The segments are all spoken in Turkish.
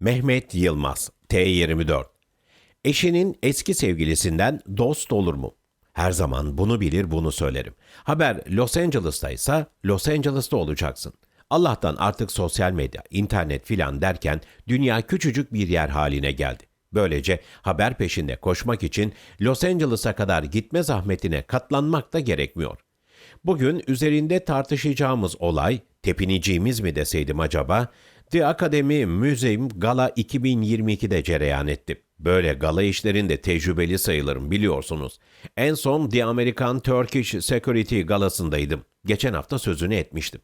Mehmet Yılmaz, T24 Eşinin eski sevgilisinden dost olur mu? Her zaman bunu bilir bunu söylerim. Haber Los Angeles'taysa Los Angeles'ta olacaksın. Allah'tan artık sosyal medya, internet filan derken dünya küçücük bir yer haline geldi. Böylece haber peşinde koşmak için Los Angeles'a kadar gitme zahmetine katlanmak da gerekmiyor. Bugün üzerinde tartışacağımız olay, tepineceğimiz mi deseydim acaba, The Academy Museum Gala 2022'de cereyan etti. Böyle gala işlerinde tecrübeli sayılırım biliyorsunuz. En son The American Turkish Security galasındaydım. Geçen hafta sözünü etmiştim.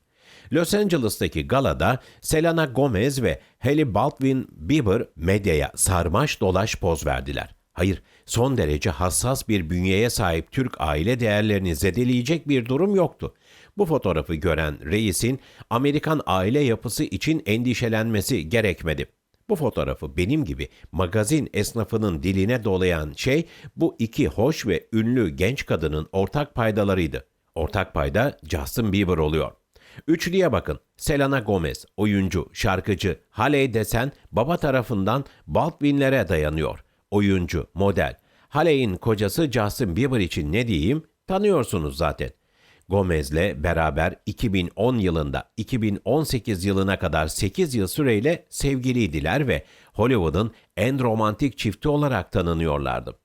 Los Angeles'taki galada Selena Gomez ve Hailey Baldwin Bieber medyaya sarmaş dolaş poz verdiler. Hayır, son derece hassas bir bünyeye sahip Türk aile değerlerini zedeleyecek bir durum yoktu. Bu fotoğrafı gören reisin Amerikan aile yapısı için endişelenmesi gerekmedi. Bu fotoğrafı benim gibi magazin esnafının diline dolayan şey bu iki hoş ve ünlü genç kadının ortak paydalarıydı. Ortak payda Justin Bieber oluyor. Üçlüye bakın. Selena Gomez, oyuncu, şarkıcı, Haley desen baba tarafından Baldwin'lere dayanıyor. Oyuncu, model. Haley'in kocası Justin Bieber için ne diyeyim? Tanıyorsunuz zaten. Gomez'le beraber 2010 yılında 2018 yılına kadar 8 yıl süreyle sevgiliydiler ve Hollywood'un en romantik çifti olarak tanınıyorlardı.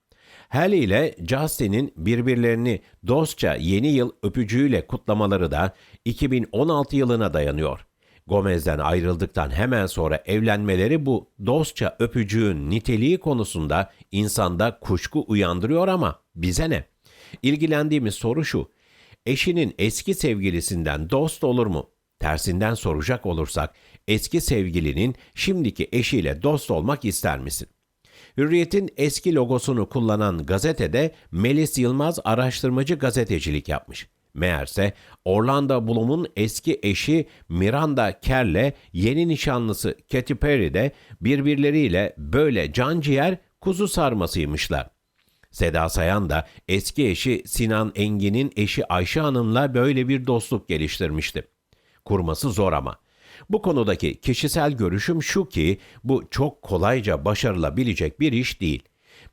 Halle ile Justin'in birbirlerini dostça yeni yıl öpücüğüyle kutlamaları da 2016 yılına dayanıyor. Gomez'den ayrıldıktan hemen evlenmeleri evlenmeleri bu dostça öpücüğün niteliği konusunda insanda kuşku uyandırıyor ama bize ne? İlgilendiğimiz soru şu. Eşinin eski sevgilisinden dost olur mu? Tersinden soracak olursak eski sevgilinin şimdiki eşiyle dost olmak ister misin? Hürriyet'in eski logosunu kullanan gazetede Melis Yılmaz araştırmacı gazetecilik yapmış. Meğerse Orlando Bloom'un eski eşi Miranda Kerr'le yeni nişanlısı Katy Perry de birbirleriyle böyle can ciğer kuzu sarmasıymışlar. Seda Sayan da eski eşi Sinan Engin'in eşi Ayşe Hanım'la böyle bir dostluk geliştirmişti. Kurması zor ama. Bu konudaki kişisel görüşüm şu ki bu çok kolayca başarılabilecek bir iş değil.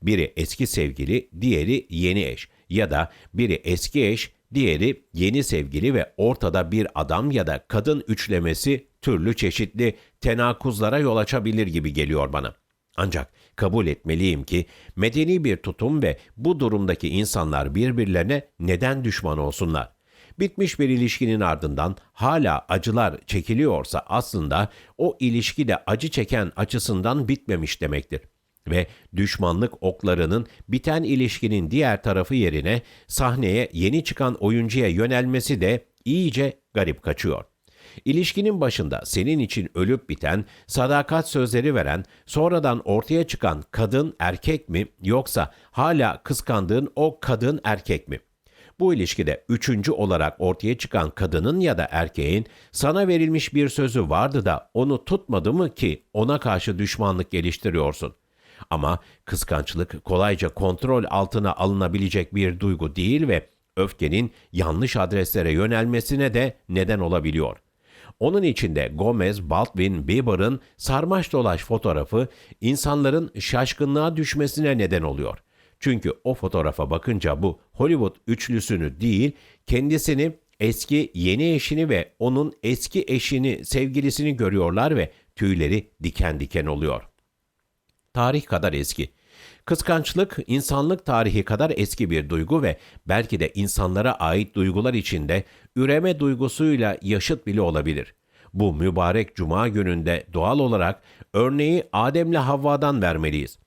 Biri eski sevgili, diğeri yeni eş ya da biri eski eş, diğeri yeni sevgili ve ortada bir adam ya da kadın üçlemesi türlü çeşitli tenakuzlara yol açabilir gibi geliyor bana. Ancak kabul etmeliyim ki medeni bir tutum ve bu durumdaki insanlar birbirlerine neden düşman olsunlar? Bitmiş bir ilişkinin ardından hala acılar çekiliyorsa aslında o ilişki de acı çeken açısından bitmemiş demektir. Ve düşmanlık oklarının biten ilişkinin diğer tarafı yerine sahneye yeni çıkan oyuncuya yönelmesi de iyice garip kaçıyor. İlişkinin başında senin için ölüp biten, sadakat sözleri veren, sonradan ortaya çıkan kadın erkek mi yoksa hala kıskandığın o kadın erkek mi? Bu ilişkide üçüncü olarak ortaya çıkan kadının ya da erkeğin sana verilmiş bir sözü vardı da onu tutmadı mı ki ona karşı düşmanlık geliştiriyorsun. Ama kıskançlık kolayca kontrol altına alınabilecek bir duygu değil ve öfkenin yanlış adreslere yönelmesine de neden olabiliyor. Onun içinde Gomez, Baldwin, Bieber'ın sarmaş dolaş fotoğrafı insanların şaşkınlığa düşmesine neden oluyor. Çünkü o fotoğrafa bakınca bu Hollywood üçlüsünü değil, kendisini eski yeni eşini ve onun eski eşini, sevgilisini görüyorlar ve tüyleri diken diken oluyor. Tarih kadar eski. Kıskançlık insanlık tarihi kadar eski bir duygu ve belki de insanlara ait duygular içinde üreme duygusuyla yaşıt bile olabilir. Bu mübarek cuma gününde doğal olarak örneği Adem'le Havva'dan vermeliyiz.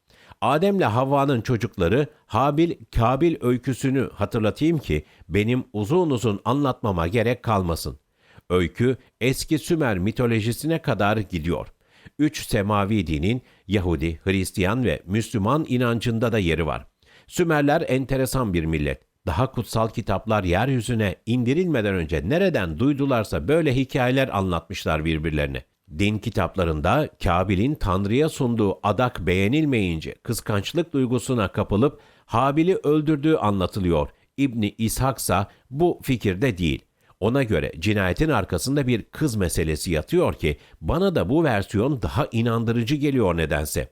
Adem'le Havva'nın çocukları Habil Kabil öyküsünü hatırlatayım ki benim uzun uzun anlatmama gerek kalmasın. Öykü eski Sümer mitolojisine kadar gidiyor. Üç semavi dinin Yahudi, Hristiyan ve Müslüman inancında da yeri var. Sümerler enteresan bir millet. Daha kutsal kitaplar yeryüzüne indirilmeden önce nereden duydularsa böyle hikayeler anlatmışlar birbirlerine. Din kitaplarında Kabil'in Tanrı'ya sunduğu adak beğenilmeyince kıskançlık duygusuna kapılıp Habil'i öldürdüğü anlatılıyor. İbni İshak ise bu fikirde değil. Ona göre cinayetin arkasında bir kız meselesi yatıyor ki bana da bu versiyon daha inandırıcı geliyor nedense.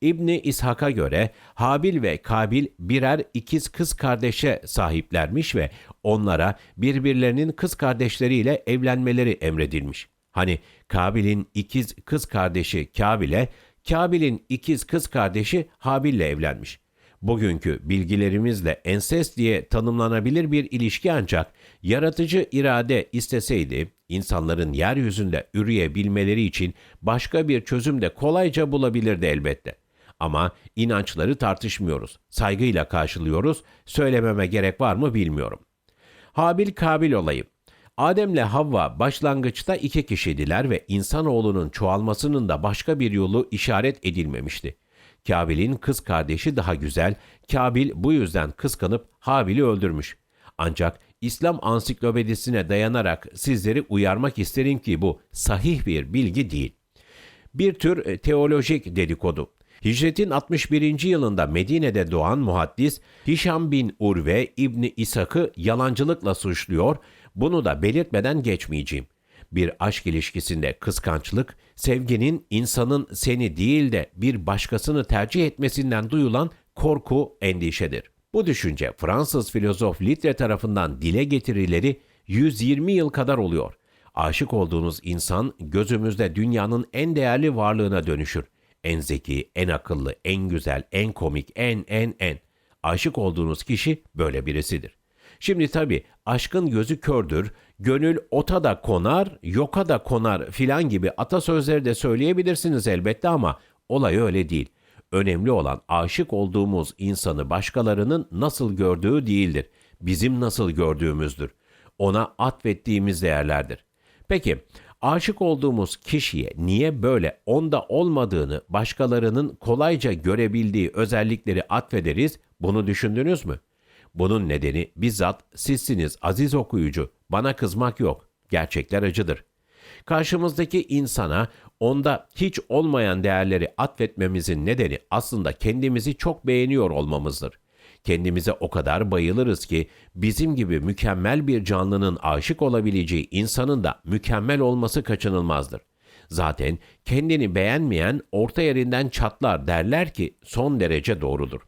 İbni İshak'a göre Habil ve Kabil birer ikiz kız kardeşe sahiplermiş ve onlara birbirlerinin kız kardeşleriyle evlenmeleri emredilmiş. Hani Kabil'in ikiz kız kardeşi Kabil'e, Kabil'in ikiz kız kardeşi Habil'le evlenmiş. Bugünkü bilgilerimizle ensest diye tanımlanabilir bir ilişki ancak yaratıcı irade isteseydi insanların yeryüzünde üreyebilmeleri için başka bir çözüm de kolayca bulabilirdi elbette. Ama inançları tartışmıyoruz. Saygıyla karşılıyoruz. Söylememe gerek var mı bilmiyorum. Habil Kabil olayı. Adem'le Havva başlangıçta iki kişiydiler ve insanoğlunun çoğalmasının da başka bir yolu işaret edilmemişti. Kabil'in kız kardeşi daha güzel, Kabil bu yüzden kıskanıp Habil'i öldürmüş. Ancak İslam ansiklopedisine dayanarak sizleri uyarmak isterim ki bu sahih bir bilgi değil. Bir tür e, teolojik dedikodu. Hicretin 61. yılında Medine'de doğan muhaddis Hişam bin Urve İbni İshak'ı yalancılıkla suçluyor, bunu da belirtmeden geçmeyeceğim. Bir aşk ilişkisinde kıskançlık, sevginin insanın seni değil de bir başkasını tercih etmesinden duyulan korku, endişedir. Bu düşünce Fransız filozof Litre tarafından dile getirileri 120 yıl kadar oluyor. Aşık olduğunuz insan gözümüzde dünyanın en değerli varlığına dönüşür. En zeki, en akıllı, en güzel, en komik, en en en. Aşık olduğunuz kişi böyle birisidir. Şimdi tabii aşkın gözü kördür, gönül ota da konar, yoka da konar filan gibi atasözleri de söyleyebilirsiniz elbette ama olay öyle değil. Önemli olan aşık olduğumuz insanı başkalarının nasıl gördüğü değildir. Bizim nasıl gördüğümüzdür. Ona atfettiğimiz değerlerdir. Peki aşık olduğumuz kişiye niye böyle onda olmadığını başkalarının kolayca görebildiği özellikleri atfederiz bunu düşündünüz mü? Bunun nedeni bizzat sizsiniz aziz okuyucu. Bana kızmak yok. Gerçekler acıdır. Karşımızdaki insana onda hiç olmayan değerleri atfetmemizin nedeni aslında kendimizi çok beğeniyor olmamızdır. Kendimize o kadar bayılırız ki bizim gibi mükemmel bir canlının aşık olabileceği insanın da mükemmel olması kaçınılmazdır. Zaten kendini beğenmeyen orta yerinden çatlar derler ki son derece doğrudur.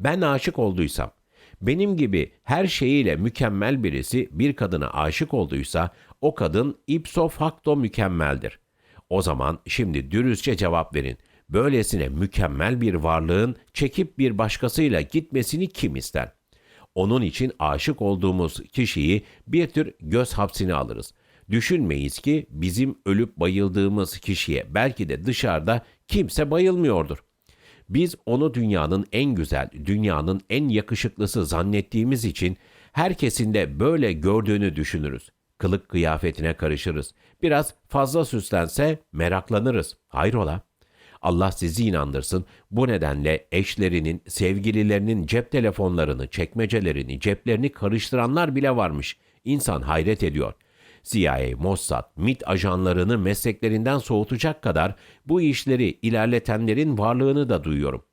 Ben aşık olduysam, benim gibi her şeyiyle mükemmel birisi bir kadına aşık olduysa o kadın ipso facto mükemmeldir. O zaman şimdi dürüstçe cevap verin. Böylesine mükemmel bir varlığın çekip bir başkasıyla gitmesini kim ister? Onun için aşık olduğumuz kişiyi bir tür göz hapsine alırız. Düşünmeyiz ki bizim ölüp bayıldığımız kişiye belki de dışarıda kimse bayılmıyordur. Biz onu dünyanın en güzel, dünyanın en yakışıklısı zannettiğimiz için herkesin de böyle gördüğünü düşünürüz. Kılık kıyafetine karışırız. Biraz fazla süslense meraklanırız. Hayrola? Allah sizi inandırsın. Bu nedenle eşlerinin, sevgililerinin cep telefonlarını, çekmecelerini, ceplerini karıştıranlar bile varmış. İnsan hayret ediyor. CIA, Mossad, MIT ajanlarını mesleklerinden soğutacak kadar bu işleri ilerletenlerin varlığını da duyuyorum.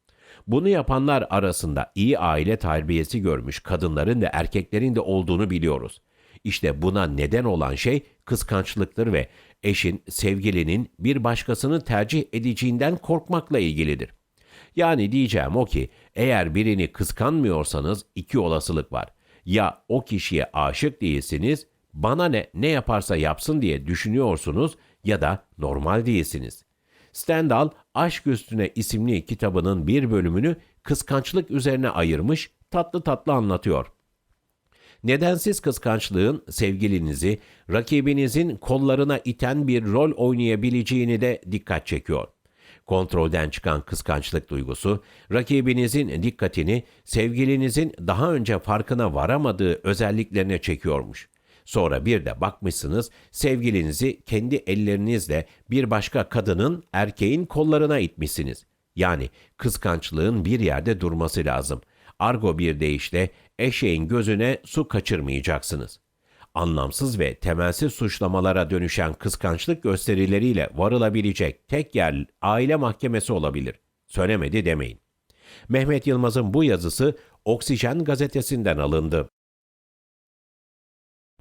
Bunu yapanlar arasında iyi aile terbiyesi görmüş kadınların ve erkeklerin de olduğunu biliyoruz. İşte buna neden olan şey kıskançlıktır ve eşin, sevgilinin bir başkasını tercih edeceğinden korkmakla ilgilidir. Yani diyeceğim o ki eğer birini kıskanmıyorsanız iki olasılık var. Ya o kişiye aşık değilsiniz, bana ne ne yaparsa yapsın diye düşünüyorsunuz ya da normal değilsiniz. Stendhal Aşk Üstüne isimli kitabının bir bölümünü kıskançlık üzerine ayırmış, tatlı tatlı anlatıyor. Nedensiz kıskançlığın sevgilinizi, rakibinizin kollarına iten bir rol oynayabileceğini de dikkat çekiyor. Kontrolden çıkan kıskançlık duygusu, rakibinizin dikkatini sevgilinizin daha önce farkına varamadığı özelliklerine çekiyormuş. Sonra bir de bakmışsınız sevgilinizi kendi ellerinizle bir başka kadının erkeğin kollarına itmişsiniz. Yani kıskançlığın bir yerde durması lazım. Argo bir deyişle eşeğin gözüne su kaçırmayacaksınız. Anlamsız ve temelsiz suçlamalara dönüşen kıskançlık gösterileriyle varılabilecek tek yer aile mahkemesi olabilir. Söylemedi demeyin. Mehmet Yılmaz'ın bu yazısı Oksijen gazetesinden alındı.